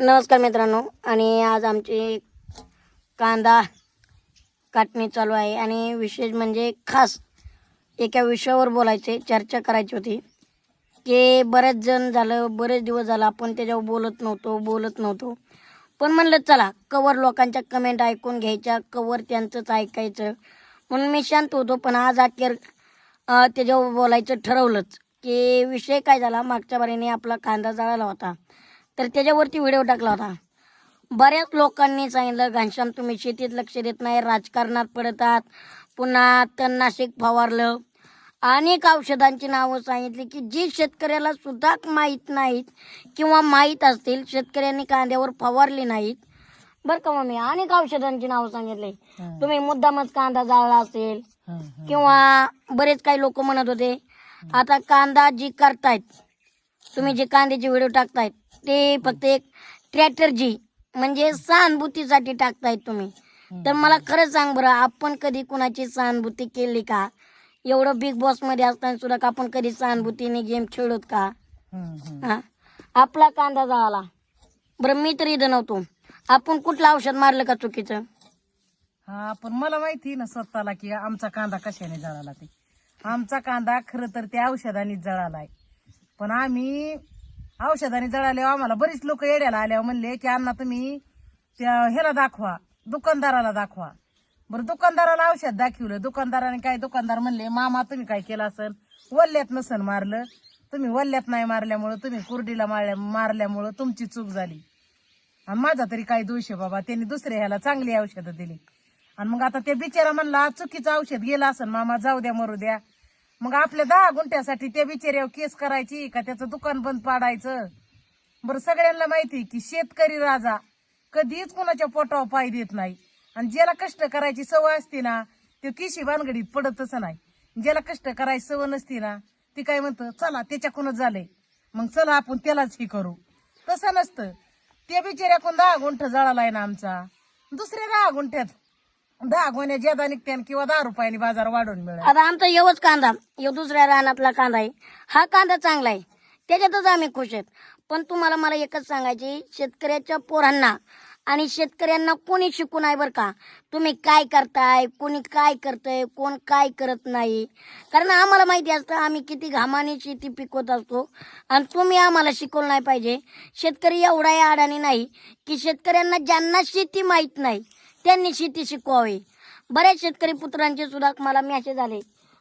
नमस्कार मित्रांनो आणि आज आमची कांदा काटणी चालू आहे. आणि विशेष म्हणजे खास एका विषयावर बोलायचे चर्चा करायची होती. की बरेच जण झालं बरेच दिवस झालं आपण त्याच्यावर बोलत नव्हतो बोलत नव्हतो. पण म्हणलं चला कवर लोकांच्या कमेंट ऐकून घ्यायच्या कवर त्यांचंच ऐकायचं. म्हणून मी शांत होतो पण आज अखेर त्याच्यावर बोलायचं ठरवलंच. की विषय काय झाला? मागच्या बारीने आपला कांदा जळाला होता. तर त्याच्यावरती व्हिडिओ टाकला होता. बऱ्याच लोकांनी सांगितलं घनश्याम तुम्ही शेतीत लक्ष देत नाही राजकारणात पडतात पुन्हा तणनाशक फवारलं. अनेक औषधांची नावं सांगितली की जी शेतकऱ्याला सुद्धा माहीत नाहीत किंवा माहीत असतील शेतकऱ्यांनी कांद्यावर फवारली नाहीत. बरं का मग मी अनेक औषधांची नावं सांगितले. तुम्ही मुद्दामच कांदा जाळला असेल किंवा बरेच काही लोक म्हणत होते. आता कांदा जी करतायत तुम्ही जे कांद्याचे व्हिडिओ टाकतायत ते फक्त एक स्ट्रॅटर्जी म्हणजे सहानुभूतीसाठी टाकतायत तुम्ही. तर मला खरं सांग बरं आपण कधी कुणाची सहानुभूती केली का? एवढं बिग बॉसमध्ये असताना सुद्धा का आपण कधी सहानुभूतीने गेम खेळत का? हा. आपला कांदा जळाला. बरं मी तर इथं नव्हतो. आपण कुठलं औषध मारलं का चुकीचं? हा पण मला माहिती ना स्वतःला की आमचा कांदा कशाने जळाला ते. आमचा कांदा खरं तर त्या औषधाने जळालाय. पण आम्ही औषधाने जळाल्यावर आम्हाला बरीच लोक येड्याला आल्यावर म्हणले की अण्णा तुम्ही त्या ह्याला दाखवा दुकानदाराला दाखवा. बरं दुकानदाराला औषध दाखवलं. दुकानदाराने काय दुकानदार म्हणले मामा तुम्ही काय केलं असेल? वल्ल्यात नसन मारलं. तुम्ही वल्ल्यात नाही मारल्यामुळं तुम्ही कुरडीला मारल्या मारल्यामुळं तुमची चूक झाली. आणि माझा तरी काय दोष आहे बाबा त्यांनी दुसऱ्या ह्याला चांगली औषधं दिली. आणि मग आता त्या बिचारा म्हणला चुकीचं औषध गेलं असेल मामा जाऊ द्या मरू द्या. मग आपल्या दहा गुंठ्यासाठी त्या बिचाऱ्यावर केस करायची का त्याचं दुकान बंद पाडायचं? बरं सगळ्यांना माहिती की शेतकरी राजा कधीच कुणाच्या पोटावर पाय देत नाही. आणि ज्याला कष्ट करायची सवय असते ना ते किशी भानगडीत पडतच नाही. ज्याला कष्ट करायची सवय नसती ना ती काय म्हणतं चला त्याच्याकडूनच झालंय. मग चला आपण त्यालाच हे करू. तसं नसतं. त्या बिचाऱ्याकडून दहा गुंठ जळालाय ना आमचा. दुसऱ्या दहा गुंठ्यात दहा गुन्ह्या ज्यादा निघते किंवा दहा रुपयाने बाजार वाढून मिळेल. आता आमचा एवच कांदा. यो दुसऱ्या रानातला कांदा आहे. हा कांदा चांगला आहे. त्याच्यातच आम्ही खुश आहेत. पण तुम्हाला मला एकच सांगायची शेतकऱ्याच्या पोरांना आणि शेतकऱ्यांना कोणी शिकून आहे बरं का? तुम्ही काय करताय? कोणी काय करतंय? कोण काय करत नाही? कारण आम्हाला माहिती असतं आम्ही किती घामाने शेती पिकवत असतो आणि तुम्ही आम्हाला शिकवलं नाही पाहिजे. शेतकरी एवढा या अडाणी नाही की शेतकऱ्यांना ज्यांना शेती माहीत नाही त्यांनी शेती शिकवावी. बऱ्याच शेतकरी पुत्रांचे सुद्धा मला मॅसेज आले.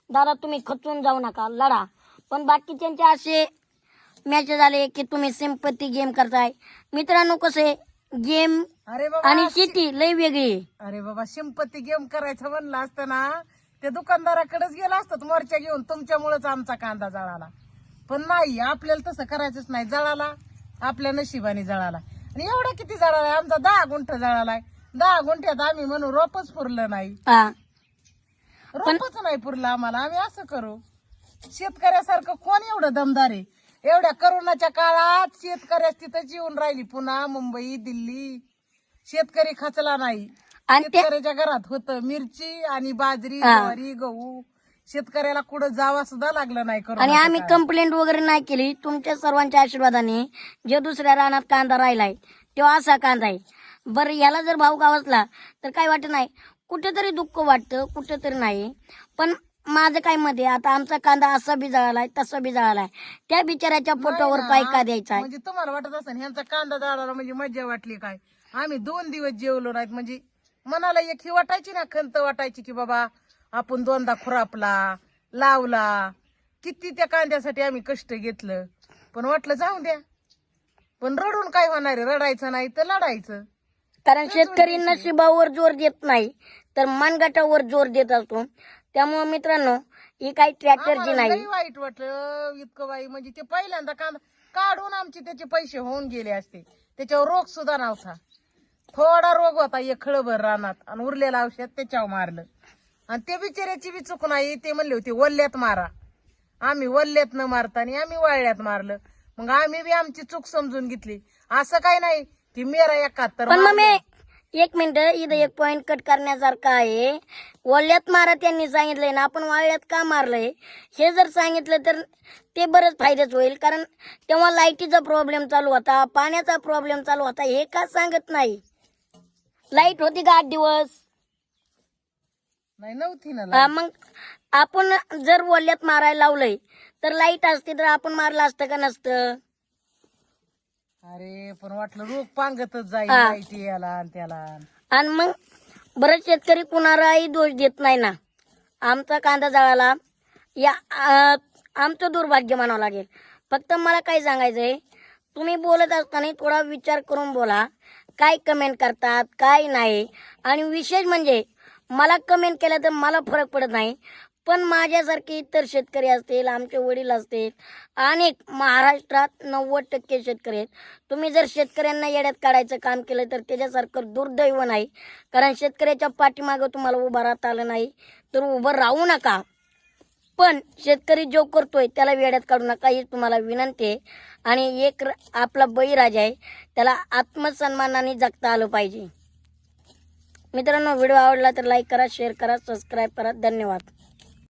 दादा तुम्ही खचून जाऊ नका लढा. पण बाकीच्यांचे असे मॅसेज आले की तुम्ही सिंपती गेम करताय. मित्रांनो कसे गेम अरे बाबा आणि शेती लय वेगळी आहे. अरे बाबा शिंपती गेम करायचं म्हणलं असतं ना ते दुकानदाराकडेच गेला असतात मोर्चा घेऊन तुमच्यामुळेच आमचा कांदा जळाला. पण नाही आपल्याला तसं करायचंच नाही जळाला. आपल्या नशिबाने जळाला. आणि एवढा किती जळालाय आमचा दहा गुंठ जळालाय. दहा गुंठ्यात आम्ही म्हणू रोपच पुरलं नाही. हा. रोपच नाही पुरलं आम्हाला. आम्ही असं करू. शेतकऱ्यासारखं कोण एवढं दमदार आहे? एवढ्या करोनाच्या काळात शेतकऱ्याच तिथं जीवन राहिली. पुन्हा मुंबई दिल्ली. शेतकरी खचला नाही. आणि ते शेतकऱ्याच्या घरात होतं. मिरची आणि बाजरी ज्वारी गहू. शेतकऱ्याला कुठं जावा सुद्धा लागलं नाही करून आणि आम्ही कंप्लेंट वगैरे नाही केली. तुमच्या सर्वांच्या आशीर्वादाने जे दुसऱ्या रानात कांदा राहिलाय तेव्हा असा कांदा आहे. बरं याला जर भाव गावसला तर काय वाटत नाही? कुठेतरी दुःख वाटतं कुठेतरी नाही. पण माझं काय मध्ये आता आमचा कांदा असा बी जळालाय तसा बी जळालाय. त्या बिचाऱ्याच्या पोटावर पाय का द्यायचा? आहे म्हणजे तुम्हाला वाटत असेल ह्यांचा कांदा जाळाला म्हणजे मजा वाटली काय? आम्ही दोन दिवस जेवलो नाहीत म्हणजे मनाला एक ही वाटायची ना खंत वाटायची की बाबा आपण दोनदा खुरापला लावला. किती त्या कांद्यासाठी आम्ही कष्ट घेतलं. पण वाटलं जाऊ द्या. पण रडून काय होणार आहे? रडायचं नाही तर लढायचं. कारण शेतकरी नशिबावर जोर देत नाही तर मनगटावर जोर देत असतो. त्यामुळे मित्रांनो ही काही ट्रॅक्टरची आम्हाला नाही. लई वाईट वाटलं इतकं वाईट म्हणजे ते पहिल्यांदा कांदा काढून आमचे त्याचे पैसे होऊन गेले असते. त्याच्यावर रोग सुद्धा नव्हता. थोडा रोग होता एक खळभर रानात आणि उरलेलं औषध त्याच्यावर मारलं. आणि ते बिचाऱ्याची बी चूक नाही ते म्हणले होते वल्ल्यात मारा. आम्ही वल्ल्यात न मारता आणि आम्ही वाळल्यात मारलं. मग आम्ही बी आमची चूक समजून घेतली. असं काय नाही. की मेरा एकाहत्तर पण एक मिनिट इथं एक पॉइंट कट करण्यासारखं आहे. वल्यात मारा त्यांनी सांगितलंय ना आपण वाळल्यात का मारलंय? हे जर सांगितलं तर ते बरंच फायद्याच होईल कारण तेव्हा लाईटीचा प्रॉब्लेम चालू होता पाण्याचा प्रॉब्लेम चालू होता हे का सांगत नाही? लाइट होती का आठ दिवस? नाही नव्हती ना. मग आपण जर वल्यात मारायला लावलंय तर लाइट असते तर आपण मारलं असतं का नसतं? अरे पण वाटलं रोग पांगतच जाईल हा. लाइट याला आणि त्याला. आणि मग बरेच शेतकरी कुणालाही दोष देत नाही ना. आमचा कांदा जळाला. या आ, आमचं दुर्भाग्य म्हणावं लागेल. फक्त मला काय सांगायचंय तुम्ही बोलत असताना थोडा विचार करून बोला. काय कमेंट करतात काय नाही. आणि विशेष म्हणजे मला कमेंट केलं तर मला फरक पडत नाही. पण माझ्यासारखे इतर शेतकरी असतील आमचे वडील असतील अनेक महाराष्ट्रात नव्वद टक्के शेतकरी आहेत. तुम्ही जर शेतकऱ्यांना येड्यात काढायचं काम केलं तर त्याच्यासारखं दुर्दैव नाही. कारण शेतकऱ्याच्या पाठीमागं तुम्हाला उभं राहता आलं नाही तर उभं राहू नका. पण शेतकरी जो करतोय त्याला वेड्यात काढू नका ही तुम्हाला विनंती आहे. आणि एक र- आपला बळीराजा आहे त्याला आत्मसन्मानाने जगता आलं पाहिजे. मित्रांनो व्हिडिओ आवडला तर लाईक करा शेअर करा सबस्क्राईब करा. धन्यवाद.